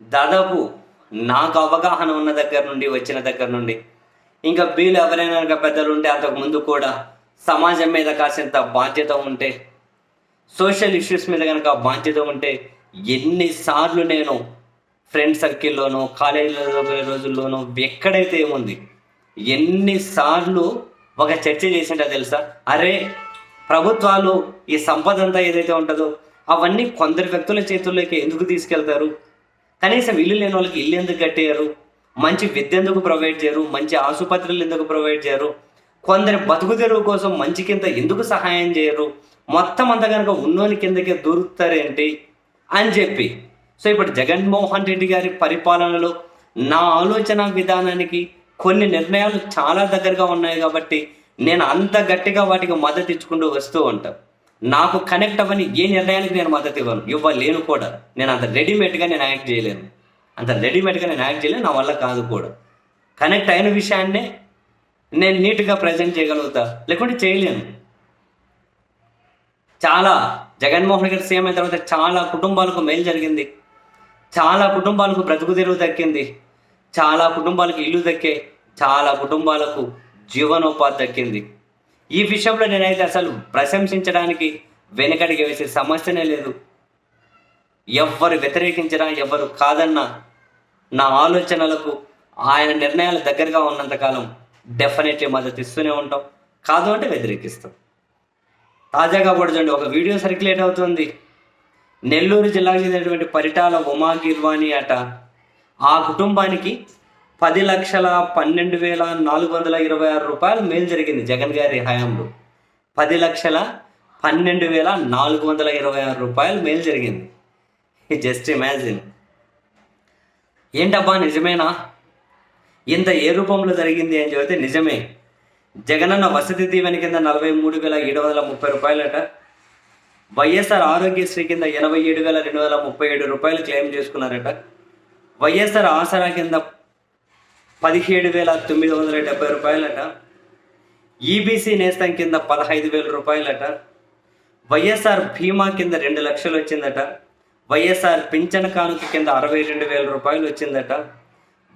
దాదాపు నాకు అవగాహన ఉన్న దగ్గర నుండి వచ్చిన దగ్గర నుండి ఇంకా వీళ్ళు ఎవరైనా కనుక పెద్దలు ఉంటే అంతకు ముందు కూడా సమాజం మీద కాసింత బాధ్యత ఉంటే సోషల్ ఇష్యూస్ మీద కనుక బాధ్యత ఉంటే ఎన్నిసార్లు నేను ఫ్రెండ్ సర్కిల్లోనూ కాలేజీలో రోజుల్లోనో రోజుల్లోనూ ఎక్కడైతే ఏముంది ఎన్నిసార్లు ఒక చర్చ చేసింటో తెలుసా? అరే ప్రభుత్వాలు ఈ సంపద అంతా ఏదైతే ఉంటుందో అవన్నీ కొందరు వ్యక్తుల చేతుల్లోకి ఎందుకు తీసుకెళ్తారు? కనీసం ఇల్లు లేని వాళ్ళకి ఇల్లు ఎందుకు కట్టేయరు? మంచి విద్య ఎందుకు ప్రొవైడ్ చేయరు? మంచి ఆసుపత్రులు ఎందుకు ప్రొవైడ్ చేయరు? కొందరి బతుకు తెరువు కోసం మంచి కింద ఎందుకు సహాయం చేయరు? మొత్తం అంతా కనుక ఉన్నోని కిందకే దూరుతారేంటి? అని చెప్పి. సో ఇప్పుడు జగన్మోహన్ రెడ్డి గారి పరిపాలనలో నా ఆలోచన విధానానికి కొన్ని నిర్ణయాలు చాలా దగ్గరగా ఉన్నాయి కాబట్టి నేను అంత గట్టిగా వాటికి మద్దతు ఇచ్చుకుంటూ వస్తూ ఉంటాను నాకు కనెక్ట్ అవ్వని ఏ నిర్ణయానికి నేను మద్దతు ఇవ్వను. ఇవ్వలేను కూడా. నేను అంత రెడీమేడ్గా నేను యాక్ట్ చేయలేను. అంత రెడీమేడ్గా నేను యాక్ట్ చేయలేను. నా వల్ల కాదు కూడా. కనెక్ట్ అయిన విషయాన్నే నేను నీట్గా ప్రజెంట్ చేయగలుగుతా. లేకుంటే చేయలేను. చాలా జగన్మోహన్ గారి సీఎం అయిన తర్వాత చాలా కుటుంబాలకు మేలు జరిగింది. చాలా కుటుంబాలకు బ్రతుకు తెరువు దక్కింది. చాలా కుటుంబాలకు ఇల్లు దక్కే. చాలా కుటుంబాలకు జీవనోపాధి దక్కింది. ఈ విషయంలో నేనైతే అసలు ప్రశంసించడానికి వెనకడికి వేసే సమస్యనే లేదు. ఎవ్వరు వ్యతిరేకించినా ఎవరు కాదన్నా నా ఆలోచనలకు ఆయన నిర్ణయాలు దగ్గరగా ఉన్నంతకాలం డెఫినెట్లీ మద్దతు ఇస్తూనే ఉంటాం. కాదు అంటే వ్యతిరేకిస్తాం. తాజాగా కూడా చూడండి ఒక వీడియో సర్క్యులేట్ అవుతుంది. నెల్లూరు జిల్లాకు చెందినటువంటి పరిటాల ఉమా గిర్వాణి అట ఆ కుటుంబానికి పది లక్షల పన్నెండు వేల నాలుగు వందల ఇరవై ఆరు రూపాయలు మేలు జరిగింది జగన్ గారి హయాంలో. పది లక్షల పన్నెండు వేల నాలుగు వందల ఇరవై ఆరు రూపాయలు మేలు జరిగింది. Just imagine. ఏంటబ్బా నిజమేనా? ఇంత ఏ రూపంలో జరిగింది అని చెబితే నిజమే. జగనన్న వసతి దీవెన కింద నలభై మూడు వేల ఏడు వందల ముప్పై రూపాయలట. వైఎస్ఆర్ ఆరోగ్యశ్రీ కింద ఎనభై ఏడు వేల రెండు వందల ముప్పై ఏడు రూపాయలు క్లెయిమ్ చేసుకున్నారట. వైఎస్ఆర్ ఆసరా కింద పదిహేడు వేల తొమ్మిది వందల డెబ్బై రూపాయలట. ఈబీసీ నేస్తం కింద పదహైదు వేల రూపాయలట. వైఎస్ఆర్ బీమా కింద రెండు లక్షలు వచ్చిందట. వైఎస్ఆర్ పింఛన్ కానుక కింద అరవై రెండు వేల రూపాయలు వచ్చిందట.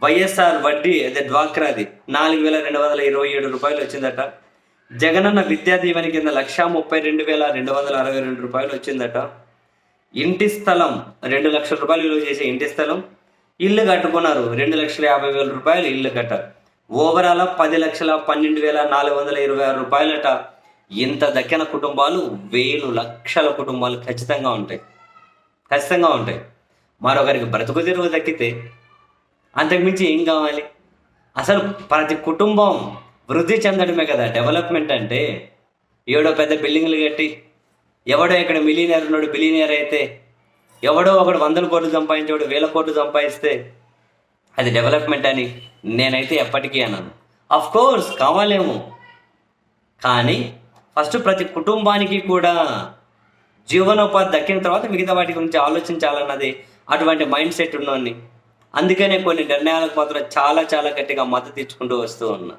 వైఎస్ఆర్ వడ్డీ అదే డ్వాక్రాది నాలుగు వేల రెండు వందల ఇరవై ఏడు రూపాయలు వచ్చిందట. జగనన్న విద్యా దీవెన కింద లక్షా ముప్పై రెండు వేల రెండు వందల అరవై రెండు రూపాయలు వచ్చిందట. ఇంటి స్థలం రెండు లక్షల రూపాయలు విలువ చేసే ఇంటి స్థలం ఇల్లు కట్టుకున్నారు. రెండు లక్షల యాభై వేల రూపాయలు ఇల్లు కట్ట. ఓవరాల్ పది లక్షల పన్నెండు వేల నాలుగు వందల ఇరవై ఆరు రూపాయలట. ఇంత దక్కిన కుటుంబాలు వేలు లక్షల కుటుంబాలు ఖచ్చితంగా ఉంటాయి. ఖచ్చితంగా ఉంటాయి. మరొకరికి బ్రతుకు తెరువు దక్కితే అంతకుమించి ఏం కావాలి? అసలు ప్రతి కుటుంబం వృద్ధి చెందడమే కదా డెవలప్మెంట్ అంటే. ఏడో పెద్ద బిల్డింగ్లు కట్టి ఎవడో ఇక్కడ మిలీనియర్ ఉన్నాడు బిలీనియర్ అయితే ఎవడో ఒకడు వందల కోట్లు సంపాదించేవాడు వేల కోట్లు సంపాదిస్తే అది డెవలప్మెంట్ అని నేనైతే ఎప్పటికీ అన్నాను అఫ్ కోర్స్ కావాలేమో. కానీ ఫస్ట్ ప్రతి కుటుంబానికి కూడా జీవనోపాధి దక్కిన తర్వాత మిగతా వాటి గురించి ఆలోచించాలన్నది అటువంటి మైండ్ సెట్ ఉన్నోని అందుకనే కొన్ని నిర్ణయాలకు మాత్రం చాలా చాలా గట్టిగా మద్దతు ఇచ్చుకుంటూ వస్తూ ఉన్నా.